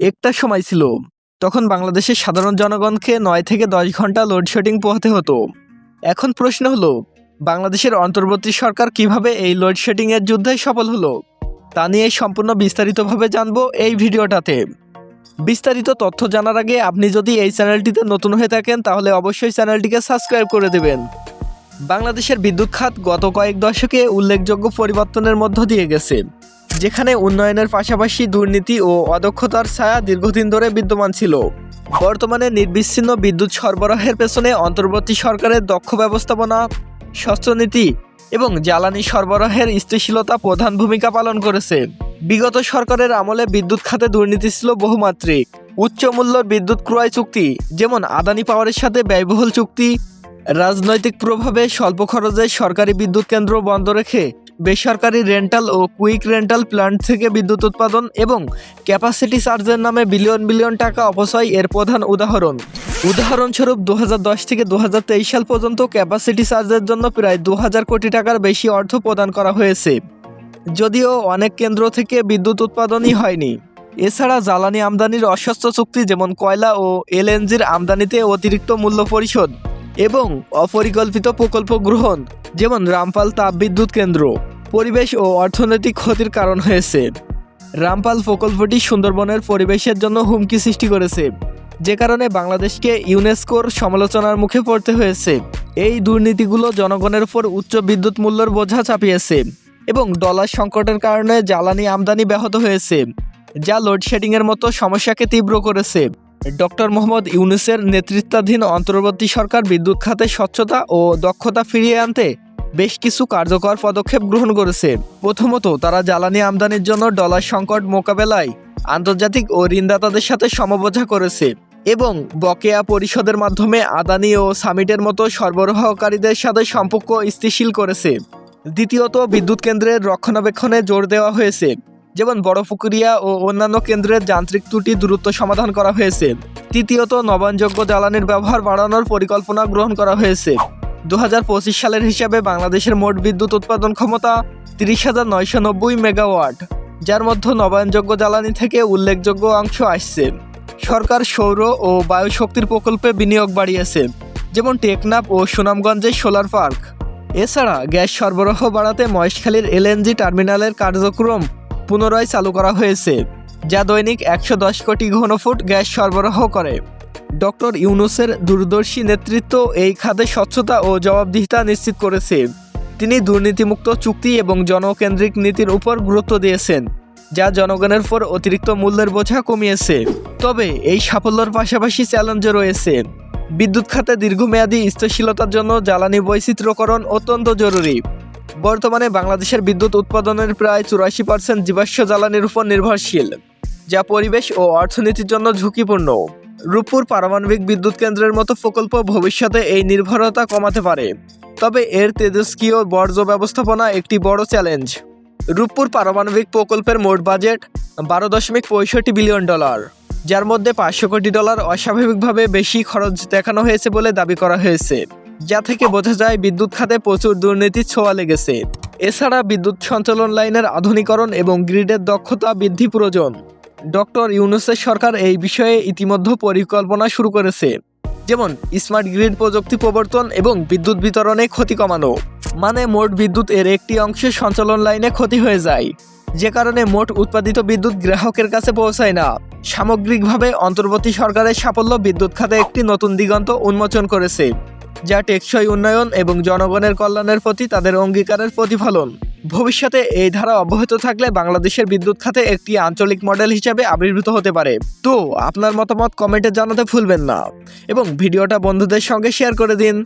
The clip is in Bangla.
একটা সময় ছিল, তখন বাংলাদেশের সাধারণ জনগণকে নয় থেকে দশ ঘণ্টা লোডশেডিং পোহাতে হতো। এখন প্রশ্ন হলো, বাংলাদেশের অন্তর্বর্তী সরকার কীভাবে এই লোডশেডিংয়ের যুদ্ধে সফল হলো? তা নিয়ে সম্পূর্ণ বিস্তারিতভাবে জানব এই ভিডিওটাতে। বিস্তারিত তথ্য জানার আগে আপনি যদি এই চ্যানেলটিতে নতুন হয়ে থাকেন, তাহলে অবশ্যই চ্যানেলটিকে সাবস্ক্রাইব করে দেবেন। বাংলাদেশের বিদ্যুৎ খাত গত কয়েক দশকে উল্লেখযোগ্য পরিবর্তনের মধ্য দিয়ে গেছে। যেখানে উন্নয়নের পাশাপাশি দুর্নীতি ও অদক্ষতার ছায়া দীর্ঘদিন ধরে বিদ্যমান ছিল। বর্তমানে নির্বিচ্ছিন্ন বিদ্যুৎ সরবরাহের পেছনে অন্তর্বর্তী সরকারের দক্ষ ব্যবস্থাপনা, স্বচ্ছনীতি এবং জ্বালানি সরবরাহের স্থিতিশীলতা প্রধান ভূমিকা পালন করেছে। বিগত সরকারের আমলে বিদ্যুৎ খাতে দুর্নীতি ছিল বহুমাত্রিক। উচ্চ মূল্যের বিদ্যুৎ ক্রয় চুক্তি, যেমন আদানি পাওয়ারের সাথে ব্যয়বহুল চুক্তি, রাজনৈতিক প্রভাবে স্বল্প খরচে সরকারি বিদ্যুৎ কেন্দ্র বন্ধ রেখে বেসরকারি রেন্টাল ও কুইক রেন্টাল প্ল্যান্ট থেকে বিদ্যুৎ উৎপাদন এবং ক্যাপাসিটি চার্জের নামে বিলিয়ন বিলিয়ন টাকা অপচয় এর প্রধান উদাহরণ। উদাহরণস্বরূপ দু হাজার দশ থেকে দু হাজার তেইশ সাল পর্যন্ত ক্যাপাসিটি চার্জের জন্য প্রায় দু হাজার কোটি টাকার বেশি অর্থ প্রদান করা হয়েছে। যদিও অনেক কেন্দ্র থেকে বিদ্যুৎ উৎপাদনই হয়নি। এছাড়া জ্বালানি আমদানির অস্বস্থ চুক্তি যেমন কয়লা ও এলএনজির আমদানিতে অতিরিক্ত মূল্য পরিশোধ। এবং অপরিকল্পিত প্রকল্প গ্রহণ, যেমন রামপাল তাপবিদ্যুৎ কেন্দ্র, পরিবেশ ও অর্থনৈতিক ক্ষতির কারণ হয়েছে। রামপাল প্রকল্পটি সুন্দরবনের পরিবেশের জন্য হুমকি সৃষ্টি করেছে, যে কারণে বাংলাদেশকে ইউনেস্কোর সমালোচনার মুখে পড়তে হয়েছে। এই দুর্নীতিগুলো জনগণের উপর উচ্চ বিদ্যুৎ মূল্যের বোঝা চাপিয়েছে এবং ডলার সংকটের কারণে জ্বালানি আমদানি ব্যাহত হয়েছে, যা লোডশেডিংয়ের মতো সমস্যাকে তীব্র করেছে। ডক্টর মোহাম্মদ ইউনুসের নেতৃত্বাধীন অন্তর্বর্তী সরকার বিদ্যুৎ খাতে স্বচ্ছতা ও দক্ষতা ফিরিয়ে আনতে বেশ কিছু কার্যকর পদক্ষেপ গ্রহণ করেছে। প্রথমত, তারা জ্বালানি আমদানির জন্য ডলার সংকট মোকাবেলায় আন্তর্জাতিক ও ঋণদাতাদের সাথে সমবোঝা করেছে এবং বকেয়া পরিশোধের মাধ্যমে আদানি ও সামিটের মতো সরবরাহকারীদের সাথে সম্পর্ক স্থিতিশীল করেছে। দ্বিতীয়ত, বিদ্যুৎ কেন্দ্রের রক্ষণাবেক্ষণে জোর দেওয়া হয়েছে। যেমন বড় পুকুরিয়া ও অন্যান্য কেন্দ্রের যান্ত্রিক ত্রুটি দ্রুত সমাধান করা হয়েছে। তৃতীয়ত, নবায়নযোগ্য জ্বালানির ব্যবহার বাড়ানোর পরিকল্পনা গ্রহণ করা হয়েছে। দু হাজার পঁচিশ সালের হিসাবে বাংলাদেশের মোট বিদ্যুৎ উৎপাদন ক্ষমতা তিরিশ হাজার নয়শো নব্বই মেগাওয়াট, যার মধ্যে নবায়নযোগ্য জ্বালানি থেকে উল্লেখযোগ্য অংশ আসছে। সরকার সৌর ও বায়ুশক্তির প্রকল্পে বিনিয়োগ বাড়িয়েছে, যেমন টেকনাফ ও সুনামগঞ্জের সোলার পার্ক। এছাড়া গ্যাস সরবরাহ বাড়াতে মহেশখালীর এলএনজি টার্মিনালের কার্যক্রম পুনরায় চালু করা হয়েছে, যা দৈনিক একশো দশ কোটি ঘনফুট গ্যাস সরবরাহ করে। ডক্টর ইউনুসের দূরদর্শী নেতৃত্ব এই খাতে স্বচ্ছতা ও জবাবদিহিতা নিশ্চিত করেছে। তিনি দুর্নীতিমুক্ত চুক্তি এবং জনকেন্দ্রিক নীতির উপর গুরুত্ব দিয়েছেন, যা জনগণের উপর অতিরিক্ত মূল্যের বোঝা কমিয়েছে। তবে এই সাফল্যের পাশাপাশি চ্যালেঞ্জও রয়েছে। বিদ্যুৎ খাতে দীর্ঘমেয়াদী স্থিতিশীলতার জন্য জ্বালানি বৈচিত্র্যকরণ অত্যন্ত জরুরি। বর্তমানে বাংলাদেশের বিদ্যুৎ উৎপাদনের প্রায় চুরাশি পার্সেন্ট জীবাশ্ম জ্বালানির উপর নির্ভরশীল, যা পরিবেশ ও অর্থনীতির জন্য ঝুঁকিপূর্ণ। রূপপুর পারমাণবিক বিদ্যুৎ কেন্দ্রের মতো প্রকল্প ভবিষ্যতে এই নির্ভরতা কমাতে পারে। তবে এর তেজস্ক্রিয় বর্জ্য ব্যবস্থাপনা একটি বড় চ্যালেঞ্জ। রূপপুর পারমাণবিক প্রকল্পের মোট বাজেট বারো দশমিক পঁয়ষট্টি বিলিয়ন ডলার, যার মধ্যে পাঁচশো কোটি ডলার অস্বাভাবিকভাবে বেশি খরচ দেখানো হয়েছে বলে দাবি করা হয়েছে। যা থেকে বোঝা যায় বিদ্যুৎ খাতে প্রচুর দুর্নীতির ছোঁয়া লেগেছে। এছাড়া বিদ্যুৎ সঞ্চালন লাইনের আধুনিকরণ এবং গ্রিডের দক্ষতা বৃদ্ধি প্রয়োজন। ডক্টর ইউনুসের সরকার এই বিষয়ে ইতিমধ্যে পরিকল্পনা শুরু করেছে। যেমন, স্মার্ট গ্রিড প্রযুক্তি প্রবর্তন এবং বিদ্যুৎ বিতরণে ক্ষতি কমানো। মানে মোট বিদ্যুৎ এর একটি অংশে সঞ্চালন লাইনে ক্ষতি হয়ে যায়। যে কারণে মোট উৎপাদিত বিদ্যুৎ গ্রাহকের কাছে পৌঁছায় না। সামগ্রিকভাবে অন্তর্বর্তী সরকারের সাফল্য বিদ্যুৎ খাতে একটি নতুন দিগন্ত উন্মোচন করেছে। যা টেকসই উন্নয়ন এবং জনগণের কল্যাণের প্রতি তাদের অঙ্গীকারের প্রতিফলন। ভবিষ্যতে এই ধারা অব্যাহত থাকলে বাংলাদেশের বিদ্যুৎ খাতে একটি আঞ্চলিক মডেল হিসাবে আবির্ভূত হতে পারে। তো, আপনার মতামত কমেন্টে জানাতে ভুলবেন না। এবং ভিডিওটা বন্ধুদের সঙ্গে শেয়ার করে দিন।